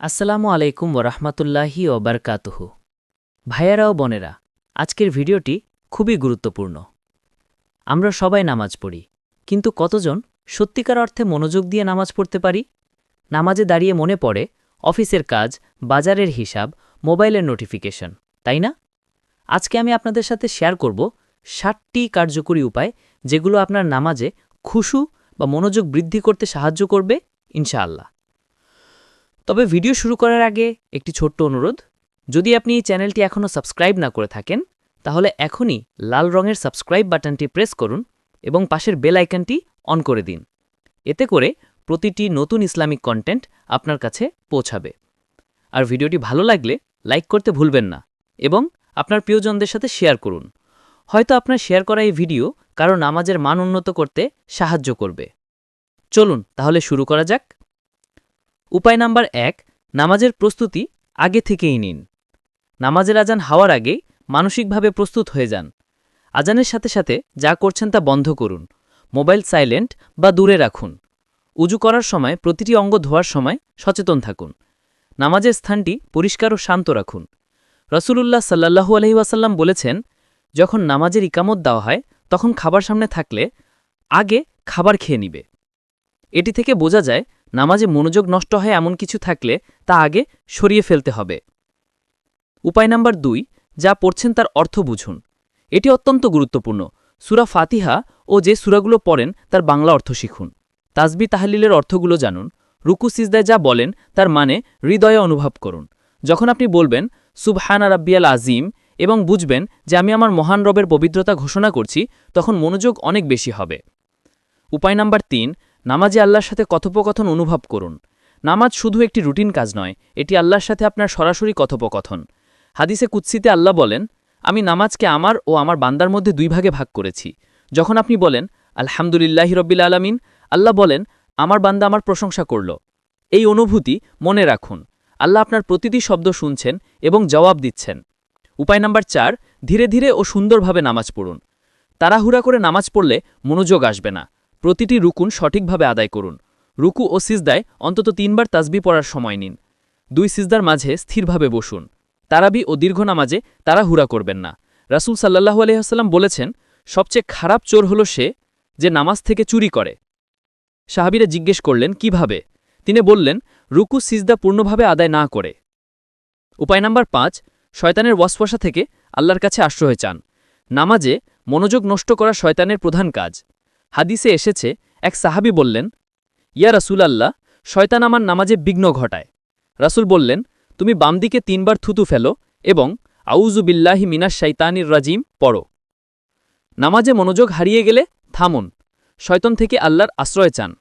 আসসালামু আলাইকুম ওরহমতুল্লাহি ওবরকাতুহু। ভাইয়েরা ও বোনেরা, আজকের ভিডিওটি খুবই গুরুত্বপূর্ণ। আমরা সবাই নামাজ পড়ি, কিন্তু কতজন সত্যিকার অর্থে মনোযোগ দিয়ে নামাজ পড়তে পারি? নামাজে দাঁড়িয়ে মনে পড়ে অফিসের কাজ, বাজারের হিসাব, মোবাইলের নোটিফিকেশন, তাই না? আজকে আমি আপনাদের সাথে শেয়ার করব ষাটটি কার্যকরী উপায় যেগুলো আপনার নামাজে খুশু বা মনোযোগ বৃদ্ধি করতে সাহায্য করবে, ইনশাআল্লাহ। তবে ভিডিও শুরু করার আগে একটি ছোট্ট অনুরোধ। যদি আপনি এই চ্যানেলটি এখনও সাবস্ক্রাইব না করে থাকেন, তাহলে এখনই লাল রঙের সাবস্ক্রাইব বাটনটি প্রেস করুন এবং পাশের বেল আইকনটি অন করে দিন। এতে করে প্রতিটি নতুন ইসলামিক কন্টেন্ট আপনার কাছে পৌঁছাবে। আর ভিডিওটি ভালো লাগলে লাইক করতে ভুলবেন না এবং আপনার প্রিয়জনদের সাথে শেয়ার করুন। হয়তো আপনার শেয়ার করা এই ভিডিও কারও নামাজের মান উন্নত করতে সাহায্য করবে। চলুন তাহলে শুরু করা যাক। উপায় নাম্বার এক, নামাজের প্রস্তুতি আগে থেকেই নিন। নামাজের আজান হওয়ার আগেই মানসিকভাবে প্রস্তুত হয়ে যান। আজানের সাথে সাথে যা করছেন তা বন্ধ করুন। মোবাইল সাইলেন্ট বা দূরে রাখুন। উজু করার সময়, প্রতিটি অঙ্গ ধোয়ার সময় সচেতন থাকুন। নামাজের স্থানটি পরিষ্কার ও শান্ত রাখুন। রসুলুল্লাহ সাল্লাহু আলহিউসাল্লাম বলেছেন, যখন নামাজের ইকামত দেওয়া হয়, তখন খাবার সামনে থাকলে আগে খাবার খেয়ে নিবে। এটি থেকে বোঝা যায় নামাজে মনোযোগ নষ্ট হয় এমন কিছু থাকলে তা আগে সরিয়ে ফেলতে হবে। উপায় নাম্বার দুই, যা পড়ছেন তার অর্থ বুঝুন। এটি অত্যন্ত গুরুত্বপূর্ণ। সুরা ফাতিহা ও যে সুরাগুলো পড়েন তার বাংলা অর্থ শিখুন। তাসবি তাহলিলের অর্থগুলো জানুন। রুকু, সিজদায় যা বলেন তার মানে হৃদয়ে অনুভব করুন। যখন আপনি বলবেন, সুবহানা রাব্বিয়াল আজিম এবং বুঝবেন যে আমি আমার মহান রবের পবিত্রতা ঘোষণা করছি, তখন মনোযোগ অনেক বেশি হবে। উপায় নাম্বার তিন নামাজে আল্লাহর সাথে কথোপকথন অনুভব করুন। নামাজ শুধু একটি রুটিন কাজ নয়, এটি আল্লাহর সাথে আপনার সরাসরি কথোপকথন। হাদিসে কুৎসিতে আল্লাহ বলেন, আমি নামাজকে আমার ও আমার বান্দার মধ্যে দুই ভাগে ভাগ করেছি। যখন আপনি বলেন, আলহামদুলিল্লাহি রব্বিল আলমিন আল্লাহ বলেন, আমার বান্দা আমার প্রশংসা করল। এই অনুভূতি মনে রাখুন। আল্লাহ আপনার প্রতিটি শব্দ শুনছেন এবং জবাব দিচ্ছেন। উপায় নাম্বার চার, ধীরে ধীরে ও সুন্দরভাবে নামাজ পড়ুন। তাড়াহুড়া করে নামাজ পড়লে মনোযোগ আসবে না। প্রতিটি রুকুন সঠিকভাবে আদায় করুন। রুকু ও সিজদায় অন্তত তিনবার তাজবি পড়ার সময় নিন। দুই সিজদার মাঝে স্থিরভাবে বসুন। তারাবি ও দীর্ঘ নামাজে তাড়াহুড়া করবেন না। রাসুল সাল্লাহু আলহিহাস্লাম বলেছেন, সবচেয়ে খারাপ চোর হল সে যে নামাজ থেকে চুরি করে। সাহাবিরা জিজ্ঞেস করলেন, কীভাবে? তিনি বললেন, রুকু, সিজদা পূর্ণভাবে আদায় না করে। উপায় নাম্বার পাঁচ, শয়তানের ওয়াসওয়াসা থেকে আল্লাহর কাছে আশ্রয় চান। নামাজে মনোযোগ নষ্ট করা শয়তানের প্রধান কাজ। হাদিসে এসেছে, এক সাহাবি বললেন, ইয়া রাসুল আল্লাহ শয়তান আমার নামাজে বিঘ্ন ঘটায়। রাসুল বললেন, তুমি বাম দিকে তিনবার থুতু ফেলো এবং আউজু আউজুবিল্লাহি মিনাস শাইতানির রাজিম পড়ো। নামাজে মনোযোগ হারিয়ে গেলে থামুন, শয়তন থেকে আল্লাহর আশ্রয় চান।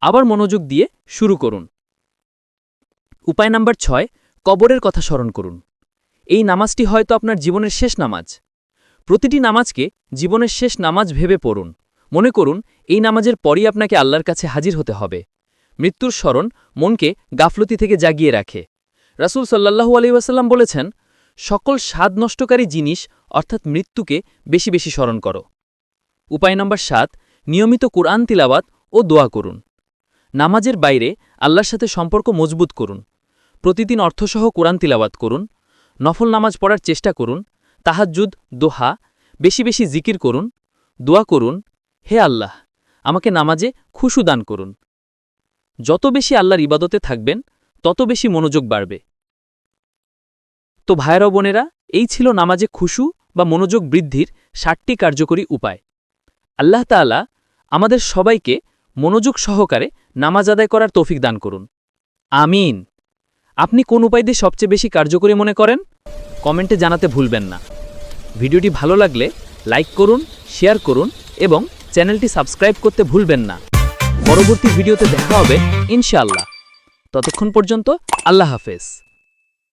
আবার মনোযোগ দিয়ে শুরু করুন। উপায় নাম্বার ছয়, কবরের কথা স্মরণ করুন। এই নামাজটি হয়তো আপনার জীবনের শেষ নামাজ। প্রতিটি নামাজকে জীবনের শেষ নামাজ ভেবে পড়ুন। মনে করুন, এই নামাজের পরই আপনাকে আল্লাহর কাছে হাজির হতে হবে। মৃত্যুর স্মরণ মনকে গাফলতি থেকে জাগিয়ে রাখে। রাসুল সাল্লাহু আলহিউসাল্লাম বলেছেন, সকল স্বাদ নষ্টকারী জিনিস, অর্থাৎ মৃত্যুকে বেশি বেশি স্মরণ করো। উপায় নম্বর সাত, নিয়মিত কোরআন তিলাওয়াত ও দোয়া করুন। নামাজের বাইরে আল্লাহর সাথে সম্পর্ক মজবুত করুন। প্রতিদিন অর্থসহ কোরআন তিলাওয়াত করুন। নফল নামাজ পড়ার চেষ্টা করুন। তাহাজ্জুদ, দোহা, বেশি বেশি জিকির করুন। দোয়া করুন। হে আল্লাহ, আমাকে নামাজে খুশু দান করুন। যত বেশি আল্লাহর ইবাদতে থাকবেন, তত বেশি মনোযোগ বাড়বে। তো ভাইরা বোনেরা, এই ছিল নামাজে খুশু বা মনোযোগ বৃদ্ধির ষাটটি কার্যকরী উপায়। আল্লাহ তাআলা আমাদের সবাইকে মনোযোগ সহকারে নামাজ আদায় করার তৌফিক দান করুন। আমিন। আপনি কোন উপায় দিয়ে সবচেয়ে বেশি কার্যকরী মনে করেন? কমেন্টে জানাতে ভুলবেন না। ভিডিওটি ভালো লাগলে লাইক করুন, শেয়ার করুন এবং চ্যানেলটি সাবস্ক্রাইব করতে ভুলবেন না। পরবর্তী ভিডিওতে দেখা হবে ইনশাআল্লাহ। ততক্ষণ পর্যন্ত আল্লাহ হাফেজ।